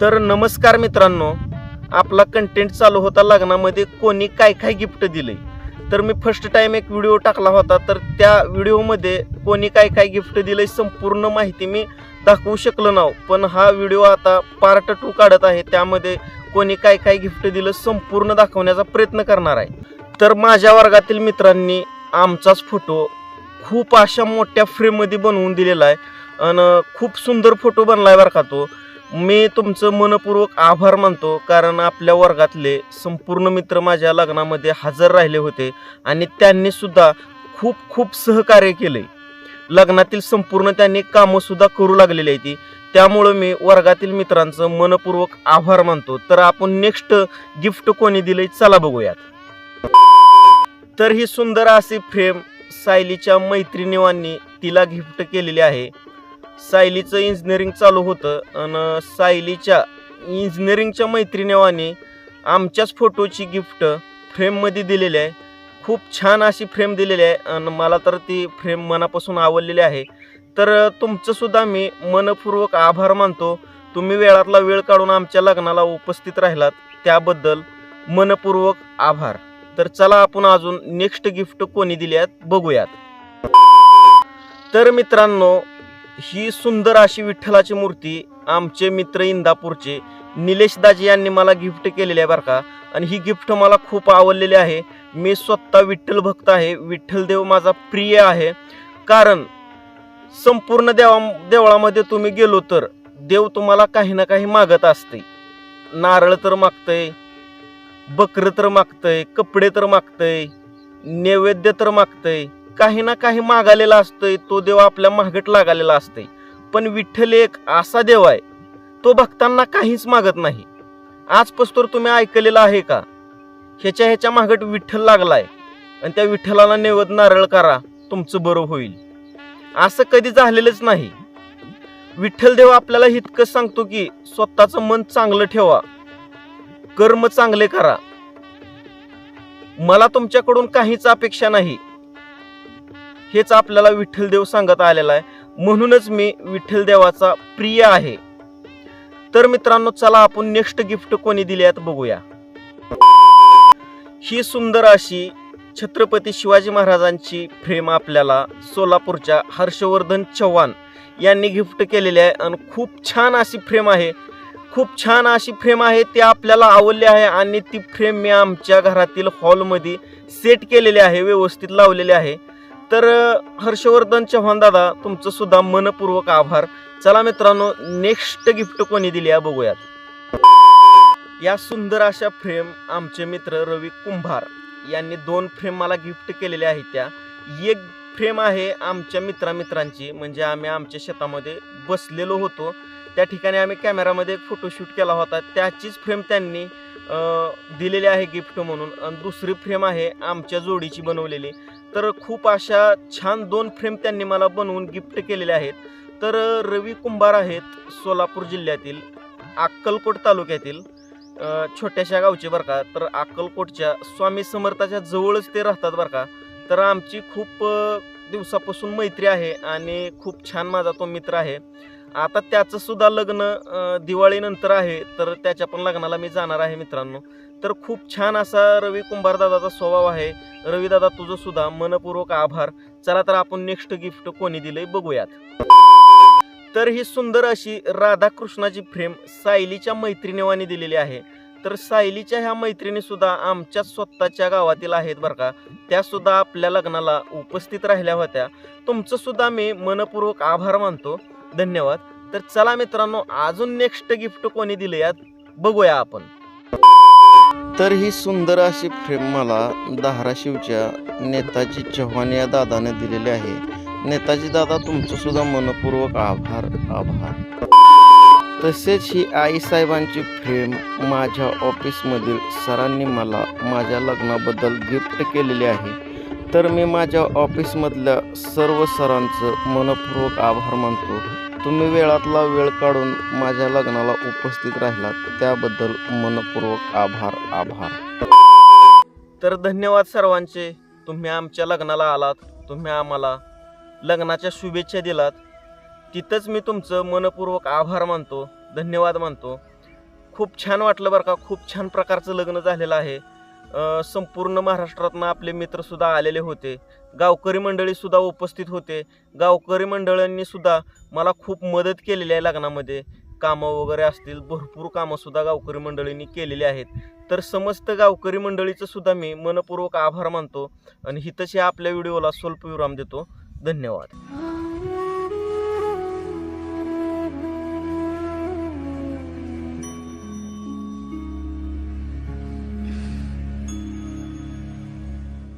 तर नमस्कार मित्रांनो आपला कंटेंट चालू होता लग्नामध्ये कोणी काय काय गिफ्ट दिले तर मी फर्स्ट टाइम एक व्हिडिओ टाकला होता तर त्या व्हिडिओमध्ये कोणी काय काय गिफ्ट दिले संपूर्ण माहिती मी दाखवू शकलो नाव. पण हा व्हिडिओ आता पार्ट टू काढत आहे त्यामध्ये कोणी काय काय गिफ्ट दिलं संपूर्ण दाखवण्याचा प्रयत्न करणार आहे. तर माझ्या वर्गातील मित्रांनी आमचाच फोटो खूप अशा मोठ्या फ्रेममध्ये बनवून दिलेला आहे. आणि खूप सुंदर फोटो बनलाय बरं का तो. मी तुमचं मनपूर्वक आभार मानतो कारण आपल्या वर्गातले संपूर्ण मित्र माझ्या लग्नामध्ये हजर राहिले होते आणि त्यांनी सुद्धा खूप खूप सहकार्य केले. लग्नातील संपूर्ण त्यांनी कामंसुद्धा करू लागलेली आहे ती. त्यामुळं मी वर्गातील मित्रांचं मनपूर्वक आभार मानतो. तर आपण नेक्स्ट गिफ्ट कोणी दिले चला बघूयात. तर ही सुंदर अशी फ्रेम सायलीच्या मैत्रिणीवांनी तिला गिफ्ट केलेली आहे. सायलीचं इंजिनिअरिंग चालू होतं आणि सायलीच्या इंजिनिअरिंगच्या मैत्रिणीवानी आमच्याच फोटोची गिफ्ट फ्रेममध्ये दिलेली आहे. खूप छान अशी फ्रेम दिलेली आहे आणि मला तर ती फ्रेम मनापासून आवडलेली आहे. तर तुमचंसुद्धा मी मनपूर्वक आभार मानतो. तुम्ही वेळातला वेळ काढून आमच्या लग्नाला उपस्थित राहिलात. त्याबद्दल मनपूर्वक आभार. तर चला आपण अजून नेक्स्ट गिफ्ट कोणी दिली आहेत बघूयात. तर मित्रांनो ही सुंदर अशी विठ्ठलाची मूर्ती आमचे मित्र इंदापूरचे निलेश दाजी यांनी मला गिफ्ट केलेली आहे बरं का. आणि ही गिफ्ट मला खूप आवडलेली आहे. मी स्वतः विठ्ठल भक्त आहे. विठ्ठल देव माझा प्रिय आहे. कारण संपूर्ण देवा देवळामध्ये तुम्ही गेलो तर देव तुम्हाला काही ना काही मागत असते. नारळ तर मागतंय बकरं तर मागतंय कपडे तर मागतंय नैवेद्य तर मागतंय. काही ना काही मागालेला असतंय तो देव आपल्या मागट लागलेला असतंय. पण विठ्ठल एक असा देव आहे तो भक्तांना काहीच मागत नाही. आजपासून तुम्ही ऐकलेलं आहे का? ह्याच्या ह्याच्या मागट विठ्ठल लागलाय. आणि त्या विठ्ठलाला नैवेद नारळ करा तुमचं बरं होईल. असं कधी झालेलंच नाही. विठ्ठल देव आपल्याला इतकं सांगतो की स्वतःचं मन चांगलं ठेवा. कर्म चांगले करा. मला तुमच्याकडून काहीच अपेक्षा नाही. हेच आपल्याला विठ्ठलदेव सांगत आलेला आहे. म्हणूनच मी विठ्ठलदेवाचा प्रिय आहे. तर मित्रांनो चला आपण नेक्स्ट गिफ्ट कोणी दिली आहेत बघूया. ही सुंदर अशी छत्रपती शिवाजी महाराजांची फ्रेम आपल्याला सोलापूरच्या हर्षवर्धन चव्हाण यांनी गिफ्ट केलेली आहे. आणि खूप छान अशी फ्रेम आहे. खूप छान अशी फ्रेम आहे ती आपल्याला आवडली आहे आणि ती फ्रेम मी आमच्या घरातील हॉलमध्ये सेट केलेली आहे व्यवस्थित लावलेली आहे. तर हर्षवर्धन चव्हाण दादा तुमचं सुद्धा मनपूर्वक आभार. चला मित्रांनो नेक्स्ट गिफ्ट कोणी दिली आहे बघूयात. या सुंदर अशा फ्रेम आमचे मित्र रवी कुंभार यांनी दोन फ्रेम मला गिफ्ट केलेल्या आहेत त्या. एक फ्रेम आहे आमच्या मित्रामित्रांची म्हणजे आम्ही आमच्या शेतामध्ये बसलेलो होतो. त्या ठिकाणी आम्ही कॅमेरामध्ये एक फोटोशूट केला होता. त्याचीच फ्रेम त्यांनी दिलेली आहे गिफ्ट म्हणून. आणि दुसरी फ्रेम आहे आमच्या जोडीची बनवलेली. तर खूप अशा छान दोन फ्रेम त्यांनी मला बनवून गिफ्ट केलेल्या आहेत. तर रवी कुंभार आहेत सोलापूर जिल्ह्यातील अक्कलकोट तालुक्यातील छोट्याशा गावचे बरं का. तर अक्कलकोटच्या स्वामी समर्थाच्या जवळच ते राहतात बरं का. तर आमची खूप दिवसापासून मैत्री आहे आणि खूप छान माझा तो मित्र आहे. आता त्याचं सुद्धा लग्न दिवाळीनंतर आहे. तर त्याच्या पण लग्नाला मी जाणार आहे मित्रांनो. तर खूप छान असा रवी कुंभारदादाचा स्वभाव आहे. रवीदादा तुझं सुद्धा मनपूर्वक आभार. चला तर आपण नेक्स्ट गिफ्ट कोणी दिलंय बघूयात. तर ही सुंदर अशी राधाकृष्णाची फ्रेम सायलीच्या मैत्रिणीवानी दिलेली आहे. तर सायलीच्या ह्या मैत्रिणी सुद्धा आमच्या स्वतःच्या गावातील आहेत बरं का. त्या सुद्धा आपल्या लग्नाला उपस्थित राहिल्या होत्या. तुमचं सुद्धा मी मनपूर्वक आभार मानतो. धन्यवाद. तर चला मित्रांनो अजून नेक्स्ट गिफ्ट कोणी दिले यात बघूया आपण. तर ही सुंदर अशी फ्रेम मला धाराशिवच्या नेताजी चव्हाण या दादाने दिलेली आहे. नेताजी दादा तुमचं सुद्धा मनपूर्वक आभार आभार. तसेच ही आईसाहेबांची फ्रेम माझ्या ऑफिसमधील सरांनी मला माझ्या लग्नाबद्दल गिफ्ट केलेली आहे. तर मी माझ्या ऑफिसमधल्या सर्व सरांचं मनपूर्वक आभार मानतो. तुम्ही वेळातला वेळ काढून माझ्या लग्नाला उपस्थित राहिलात त्याबद्दल मनपूर्वक आभार आभार. तर धन्यवाद सर्वांचे. तुम्ही आमच्या लग्नाला आलात तुम्ही आम्हाला लग्नाच्या शुभेच्छा दिलात. तिथंच मी तुमचं मनपूर्वक आभार मानतो धन्यवाद मानतो. खूप छान वाटलं बरं का खूप छान प्रकारचं लग्न झालेलं आहे. संपूर्ण महाराष्ट्रातनं आपले मित्रसुद्धा आलेले होते. गावकरी मंडळीसुद्धा उपस्थित होते. गावकरी मंडळांनीसुद्धा मला खूप मदत केलेली आहे लग्नामध्ये. कामं वगैरे असतील भरपूर कामंसुद्धा गावकरी मंडळींनी केलेली आहेत. तर समस्त गावकरी मंडळीचं सुद्धा मी मनपूर्वक आभार मानतो आणि हितशी आपल्या व्हिडिओला स्वल्प विराम देतो. धन्यवाद.